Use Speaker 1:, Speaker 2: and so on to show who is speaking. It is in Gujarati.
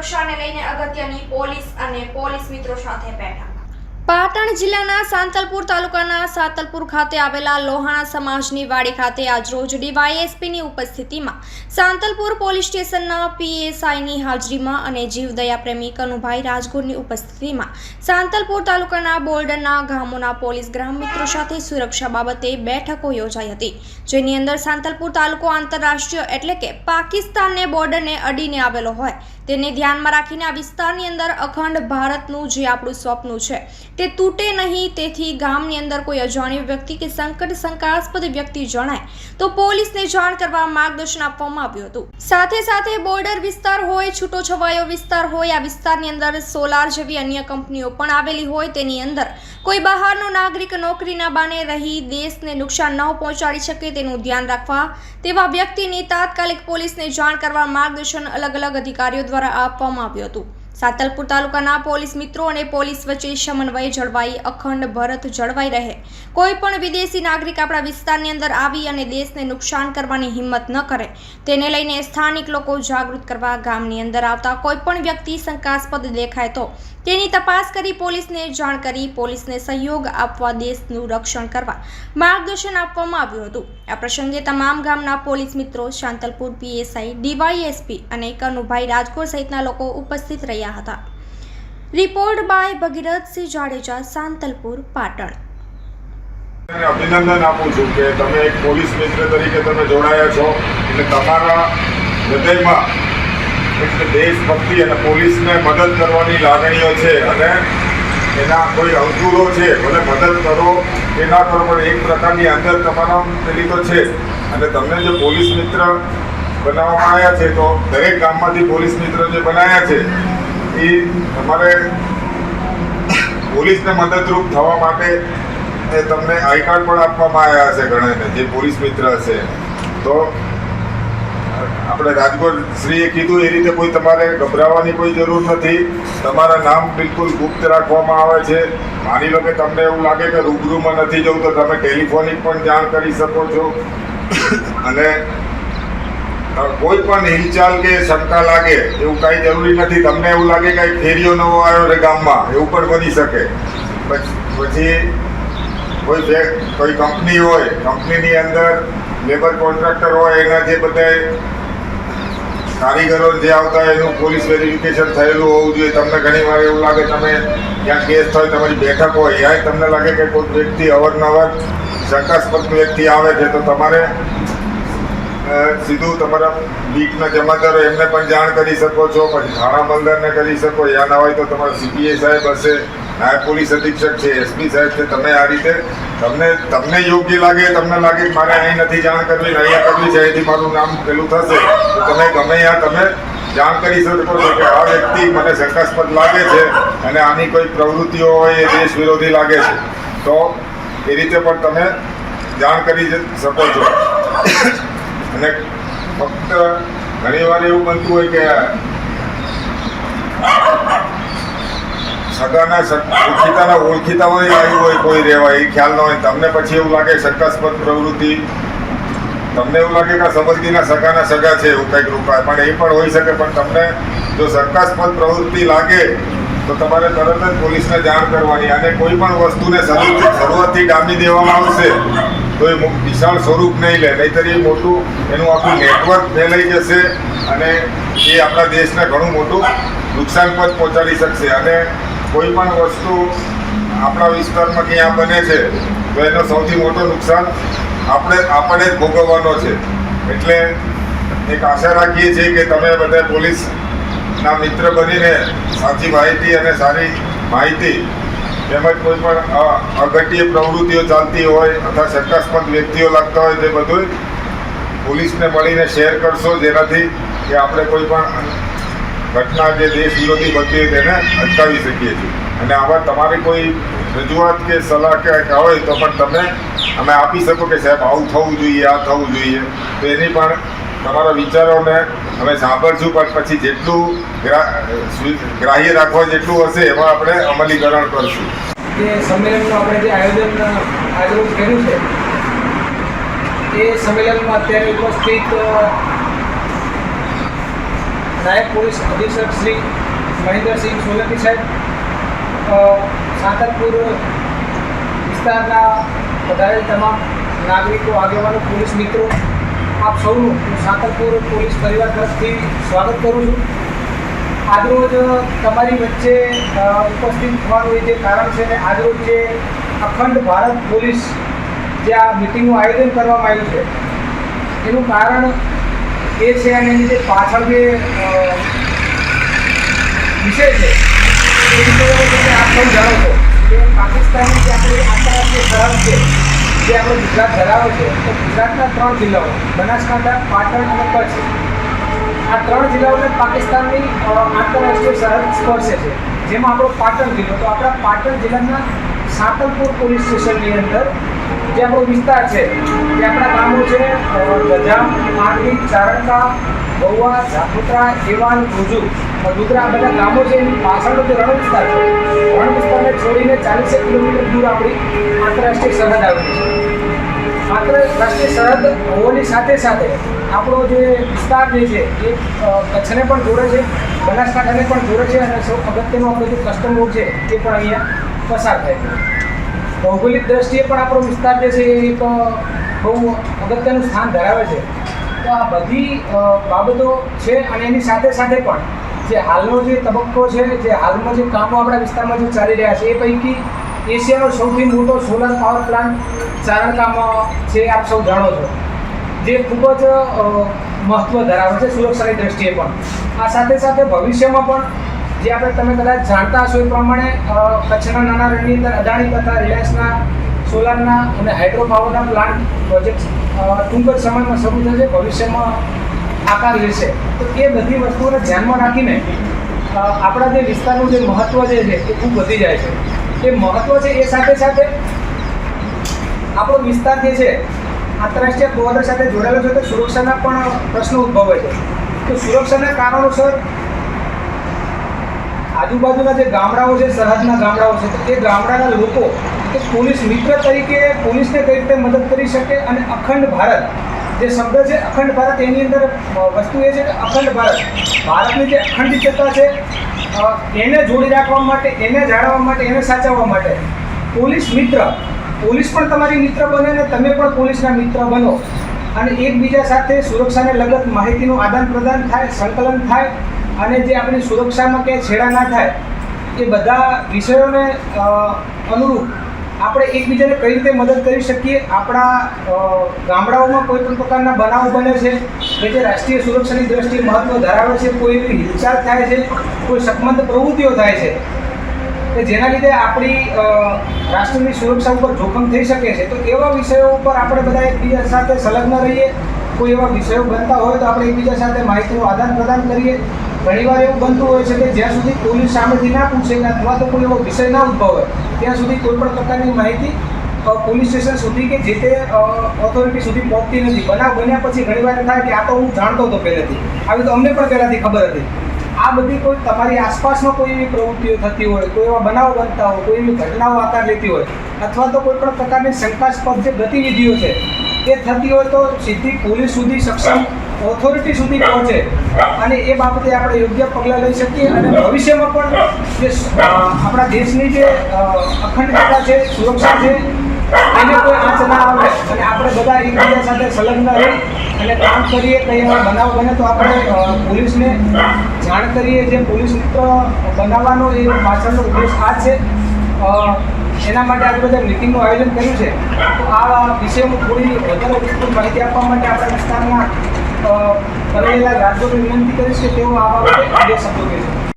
Speaker 1: સુરક્ષાને લઈને અગત્યની પોલીસ અને પોલીસ મિત્રો સાથે બેઠક.
Speaker 2: પાટણ જિલ્લાના સાંતલપુર તાલુકાના સાતલપુર ખાતે આવેલા લોહાણા સમાજની વાડી ખાતે આજરોજ ડીવાયએસપીની ઉપસ્થિતિમાં સાંતલપુર પોલીસ સ્ટેશનના પીએસઆઈની હાજરીમાં અને જીવદયા પ્રેમી કનુભાઈ રાજગુરની ઉપસ્થિતિમાં સાંતલપુર તાલુકાના બોર્ડરના ગામોના પોલીસ ગ્રામ મિત્રો સાથે સુરક્ષા બાબતે બેઠકો યોજાઈ હતી, જેની અંદર સાંતલપુર તાલુકો આંતરરાષ્ટ્રીય એટલે કે પાકિસ્તાનને બોર્ડરને અડીને આવેલો હોય. તેને ધ્યાનમાં રાખીને આ વિસ્તારની અંદર અખંડ ભારતનું જે આપણું સ્વપ્ન છે, તે તૂટે નહીં, તેથી ગામની અંદર કોઈ અજાણ્યો વ્યક્તિ કે સંકટ શંકાસ્પદ વ્યક્તિ જણાય, તો પોલીસને જાણ કરવા માર્ગદર્શન આપવામાં આવ્યું હતું. સાથે સાથે બોર્ડર વિસ્તાર હોય છૂટો છવાયો વિસ્તાર હોય, આ વિસ્તારની અંદર સોલાર જેવી અન્ય કંપનીઓ પણ આવેલી હોય, તેની અંદર કોઈ બહારનો નાગરિક નોકરીના બાને રહી દેશને નુકસાન ન પહોંચાડી શકે તેનું ધ્યાન રાખવા, તેવા વ્યક્તિની તાત્કાલિક પોલીસને જાણ કરવા માર્ગદર્શન અલગ અલગ અધિકારીઓ દ્વારા આપવામાં આવ્યું હતું. સાતલપુર તાલુકાના પોલીસ મિત્રો અને પોલીસ વચ્ચે સમન્વય જળવાઈ, અખંડ ભરત જળવાઈ રહે. કોઈ પણ વિદેશી નાગરિક આપણા વિસ્તારની અંદર આવી અને દેશને નુકસાન કરવાની હિંમત ન કરે, તેને લઈને સ્થાનિક લોકો જાગૃત કરવા ગામની અંદર આવતા કોઈ પણ વ્યક્તિ શંકાસ્પદ દેખાય તો તેની તપાસ કરી પોલીસને જાણ કરી પોલીસને સહયોગ આપવા દેશનું રક્ષણ કરવા માર્ગદર્શન આપવામાં આવ્યું હતું. આ પ્રસંગે તમામ ગામના પોલીસ મિત્રો, શાંતલપુર પીએસઆઈ, ડીવાયએસપી અને કનુભાઈ રાજકોટ સહિતના લોકો ઉપસ્થિત રહ્યા હતા. Report by Bhagirathsinh Jadeja Santalpur Patan.
Speaker 3: અભિનંદન આપું છું કે તમે એક પોલીસ મિત્ર તરીકે તમે જોડાયા છો. એટલે તમારા હૃદયમાં એટલે દેશભક્તિ અને પોલીસને મદદ કરવાની લાગણીઓ છે અને એના કોઈ અંકુરો છે. ભલે મદદ કરો કે ના પણ એક પ્રકારની અંદર તમારા પેલી તો છે. અને તમને જે પોલીસ મિત્ર બનાવવામાં આવ્યા છે, તો દરેક ગામમાંથી પોલીસ મિત્ર જે બનાવ્યા છે, એ તમારે પોલીસને મદદરૂપ થવા માટે તમને આઈ કાર્ડ પણ આપવામાં આવ્યા હશે ઘણાને જે પોલીસ મિત્ર હશે. તો આપણે રાજકોટ શ્રીએ કીધું એ રીતે કોઈ તમારે ગભરાવાની કોઈ જરૂર નથી. તમારા નામ બિલકુલ ગુપ્ત રાખવામાં આવે છે. માની લો કે તમને એવું લાગે કે રૂબરૂમાં નથી જવું, તો તમે ટેલિફોનિક પણ જાણ કરી શકો છો. અને કોઈ પણ હિલચાલ કે શંકા લાગે, એવું કાંઈ જરૂરી નથી. તમને એવું લાગે કે ફેરિયો નવો આવ્યો છે ગામમાં, એવું પણ બની શકે. પછી કોઈ કોઈ કંપની હોય, કંપનીની અંદર લેબર કોન્ટ્રાક્ટર હોય, એના જે બધા કારીગરો જે આવતા એનું પોલીસ વેરિફિકેશન થયેલું હોવું જોઈએ. તમને ઘણી વાર એવું લાગે તમે ક્યાંક કેસ થાય, તમારી બેઠક હોય. ત્યાં તમને લાગે કે કોઈ વ્યક્તિ અવારનવાર શંકાસ્પદ વ્યક્તિ આવે છે, તો તમારે સીધું તમારા બીટના જમાદારો એમને પણ જાણ કરી શકો છો, પછી થાણા બંદરને કરી શકો. યા ના હોય તો તમારા સીપીએ સાહેબ હશે. નાયબ પોલીસ અધિક્ષક છે એસપી સાહેબ છે, તમે આ રીતે તમને તમને યોગ્ય લાગે, તમને લાગે કે મારે અહીં નથી જાણ કરવી અહીંયા કરવી છે, અહીંથી મારું નામ પેલું થશે, તો તમે ગમે ત્યાં તમે જાણ કરી શકો છો કે આ વ્યક્તિ મને શંકાસ્પદ લાગે છે અને આની કોઈ પ્રવૃત્તિઓ હોય એ દેશ વિરોધી લાગે છે. તો એ રીતે પણ તમે જાણ કરી શકો છો. અને ફક્ત ઘણી વાર એવું બનતું હોય કે સગાના સગ- ઓળખીતાના ઓળખીતા હોય આવ્યું હોય, કોઈ રહેવા એ ખ્યાલ ન હોય. તમને પછી એવું લાગે શંકાસ્પદ પ્રવૃત્તિ? તમને એવું લાગે કે સંબંધીના સગાના સગા છે, એવું કંઈક રૂપાય પણ એ પણ હોઈ શકે, પણ તમને જો શંકાસ્પદ પ્રવૃત્તિ લાગે, તો તમારે તરત જ પોલીસને જાણ કરવાની. અને કોઈ પણ વસ્તુને શરૂ- શરૂઆતથી ડામી દેવામાં આવશે, તો એ વિશાળ સ્વરૂપ નહીં લે. નહીંતર એ મોટું, એનું આખું નેટવર્ક ફેલાઈ જશે અને એ આપણા દેશને ઘણું મોટું નુકસાન પણ પહોંચાડી શકશે. અને કોઈ પણ વસ્તુ આપણા વિસ્તારમાં ક્યાં બને છે, તો એનો સૌથી મોટો નુકસાન આપણે આપણે જ ભોગવવાનો છે. એટલે એક આશા રાખીએ છીએ કે તમે બધા પોલીસના મિત્ર બનીને સાચી માહિતી અને સારી માહિતી તેમજ કોઈ પણ અ- પ્રવૃત્તિઓ ચાલતી હોય અથવા શંકાસ્પદ વ્યક્તિઓ લાગતા હોય તે બધું પોલીસને મળીને શેર કરશો જેનાથી કે આપણે કોઈ પણ ઘટના જે દેશ વિરોધી બનતી તેને અટકાવી શકીએ છીએ. અને આમાં તમારી કોઈ રજૂઆત કે સલાહ કે કંઈક હોય તો પણ તમે અમે આપી શકો કે સાહેબ, આવું થવું જોઈએ, આ થવું જોઈએ. તો એની પણ તમારા વિચારોને અમે સાંભળશું, પણ પછી જેટલું ગ્રાહ્ય રાખવા જેટલું હશે એમાં આપણે અમલીકરણ કરશું.
Speaker 4: આયોજન નાયબ પોલીસ અધિક્ષક શ્રી મહેન્દ્રસિંહ સોલંકી સાહેબ સાતરપુર વિસ્તારના વધારે તમામ નાગરિકો, આગેવાનો, પોલીસ મિત્રો, આપ સૌનું હું સાતકપુર પોલીસ પરિવાર તરફથી સ્વાગત કરું છું. આજરોજ તમારી વચ્ચે ઉપસ્થિત થવાનું એ જે કારણ છે ને, આજરોજ જે અખંડ ભારત પોલીસ જે આ મિટિંગનું આયોજન કરવામાં આવ્યું છે, એનું કારણ એ છે અને એની જે પાછળ જે વિષય છે, એ તમે આપ પણ જાણો છો. કે પાકિસ્તાનની જે આપણે આંતરરાષ્ટ્રીય સરહદ છે, જે આપણો ગુજરાત ધરાવે છે, તો ગુજરાતના ત્રણ જિલ્લાઓ, બનાસકાંઠા, પાટણ અને કચ્છ. આ ત્રણ જિલ્લાઓને પાકિસ્તાનની આંતરરાષ્ટ્રીય સરહદ સ્પર્શે છે. જેમાં આપણો પાટણ જિલ્લો, તો આપણા પાટણ જિલ્લાના સાતલપુર પોલીસ સ્ટેશનની અંદર જે આપણો વિસ્તાર છે, જે આપણા ગામો છે ગજામ, માંડવી ચારણકા ગૌવા ઝાપુત્રા એવાન, ભુજુ. મધુરા આ બધા ગામો છે, એની પાછળનો જે રણ વિસ્તાર છે, રણ વિસ્તારને છોડીને ચાલીસેક કિલોમીટર દૂર આપણી આંતરરાષ્ટ્રીય સરહદ આવેલી છે. આંતરરાષ્ટ્રીય રાષ્ટ્રીય સરહદ હોવાની સાથે સાથે આપણો જે વિસ્તાર જે છે, એ કચ્છને પણ જોડે છે, બનાસકાંઠાને પણ જોડે છે અને સૌ અગત્યનો આપણો જે કસ્ટમ રોડ છે, એ પણ અહીંયા પસાર થાય છે. ભૌગોલિક દ્રષ્ટિએ પણ આપણો વિસ્તાર જે છે એ પણ બહુ અગત્યનું સ્થાન ધરાવે છે. તો આ બધી બાબતો છે અને એની સાથે સાથે પણ જે હાલનો જે તબક્કો છે, જે હાલમાં જે કામો આપણા વિસ્તારમાં જે ચાલી રહ્યા છે, એ પૈકી એશિયાનો સૌથી મોટો સોલર પાવર પ્લાન્ટ ચારણકામાં છે, આપ સૌ જાણો છો. જે ખૂબ જ મહત્ત્વ ધરાવે છે સુરક્ષાની દ્રષ્ટિએ પણ. આ સાથે સાથે ભવિષ્યમાં પણ જે આપણે તમે કદાચ જાણતા હશો એ પ્રમાણે કચ્છના નાના રણની અંદર અદાણી તથા રિલાયન્સના, સોલારના અને હાઇડ્રો પાવરના પ્લાન્ટ પ્રોજેક્ટ ટૂંક જ સમયમાં શરૂ થશે, ભવિષ્યમાં આકાર લેશે. તો એ બધી વસ્તુઓને ધ્યાનમાં રાખીને આપણા જે વિસ્તારનું જે મહત્ત્વ જે છે એ ખૂબ વધી જાય છે. એ મહત્ત્વ છે એ સાથે સાથે આપણો વિસ્તાર જે છે, આંતરરાષ્ટ્રીય બોર્ડર સાથે જોડાયેલો છે, તો સુરક્ષાના પણ પ્રશ્નો ઉદ્ભવે છે. તો સુરક્ષાના કારણોસર આજુબાજુના જે ગામડાઓ છે, સરહદના ગામડાઓ છે, તે ગામડાના લોકો, કે પોલીસ મિત્ર તરીકે પોલીસને કઈ રીતે મદદ કરી શકે અને અખંડ ભારત, જે શબ્દ છે અખંડ ભારત, એની અંદર વસ્તુ એ છે કે અખંડ ભારત, ભારતની જે અખંડિતતા છે એને જોડી રાખવા માટે, એને જાળવવા માટે, એને સાચવવા માટે, પોલીસ મિત્ર, પોલીસ પણ તમારી મિત્ર બને ને તમે પણ પોલીસના મિત્ર બનો. અને એકબીજા સાથે સુરક્ષાને લગત માહિતીનું આદાન પ્રદાન થાય, સંકલન થાય અને જે આપણી સુરક્ષામાં ક્યાંય છેડા ના થાય, એ બધા વિષયોને અનુરૂપ આપણે એકબીજાને કઈ રીતે મદદ કરી શકીએ? આપણા ગામડાઓમાં કોઈ પણ પ્રકારના બનાવ બને છે કે જે રાષ્ટ્રીય સુરક્ષાની દ્રષ્ટિએ મહત્ત્વ ધરાવે છે, કોઈ એવી હિલચાલ થાય છે, કોઈ શકમંત પ્રવૃત્તિઓ થાય છે, કે જેના લીધે આપણી રાષ્ટ્રની સુરક્ષા ઉપર જોખમ થઈ શકે છે, તો એવા વિષયો ઉપર આપણે બધા એકબીજા સાથે સંલગ્ન રહીએ. કોઈ એવા વિષયો બનતા હોય તો આપણે એકબીજા સાથે માહિતીનું આદાન પ્રદાન કરીએ. ઘણીવાર એવું બનતું હોય છે કે જ્યાં સુધી પોલીસ સામેથી ના પૂછે અથવા તો કોઈ એવો વિષય ના ઉદ્ભવે ત્યાં સુધી કોઈ પણ પ્રકારની માહિતી પોલીસ સ્ટેશન સુધી કે જે તે ઓથોરિટી સુધી પહોંચતી નથી. બનાવ બન્યા પછી ઘણીવાર થાય કે આ તો હું જાણતો હતો પહેલેથી. આવી તો અમને પણ પહેલાંથી ખબર હતી. આ બધી કોઈ તમારી આસપાસમાં કોઈ એવી પ્રવૃત્તિઓ થતી હોય, કોઈ એવા બનાવો બનતા હોય, કોઈ એવી ઘટનાઓ આકાર લેતી હોય, અથવા તો કોઈ પણ પ્રકારની શંકાસ્પદ જે ગતિવિધિઓ છે, એ થતી હોય તો સીધી પોલીસ સુધી સક્ષમ ઓથોરિટી સુધી પહોંચે. અને એ બાબતે આપણે યોગ્ય પગલાં લઈ શકીએ અને ભવિષ્યમાં પણ જે આપણા દેશની જે અખંડતા છે, સુરક્ષા છે, એને કોઈ આંચ ના આવે. અને આપણે બધા એકબીજા સાથે સંલગ્ન રહી અને કામ કરીએ, કંઈ એવા બનાવ બને તો આપણે પોલીસને જાણ કરીએ. જે પોલીસ મિત્ર બનાવવાનો એ પાછળનો ઉદ્દેશ આ છે. એના માટે આજે બધા મિટિંગનું આયોજન કર્યું છે. તો આ વિષયમાં થોડી વધારે વિસ્તૃત માહિતી આપવા માટે આપણા વિસ્તારના અ, કરેલા રાજ્યોને વિનંતી કરીશ કે તેઓ આ બાબતે બે શબ્દો છે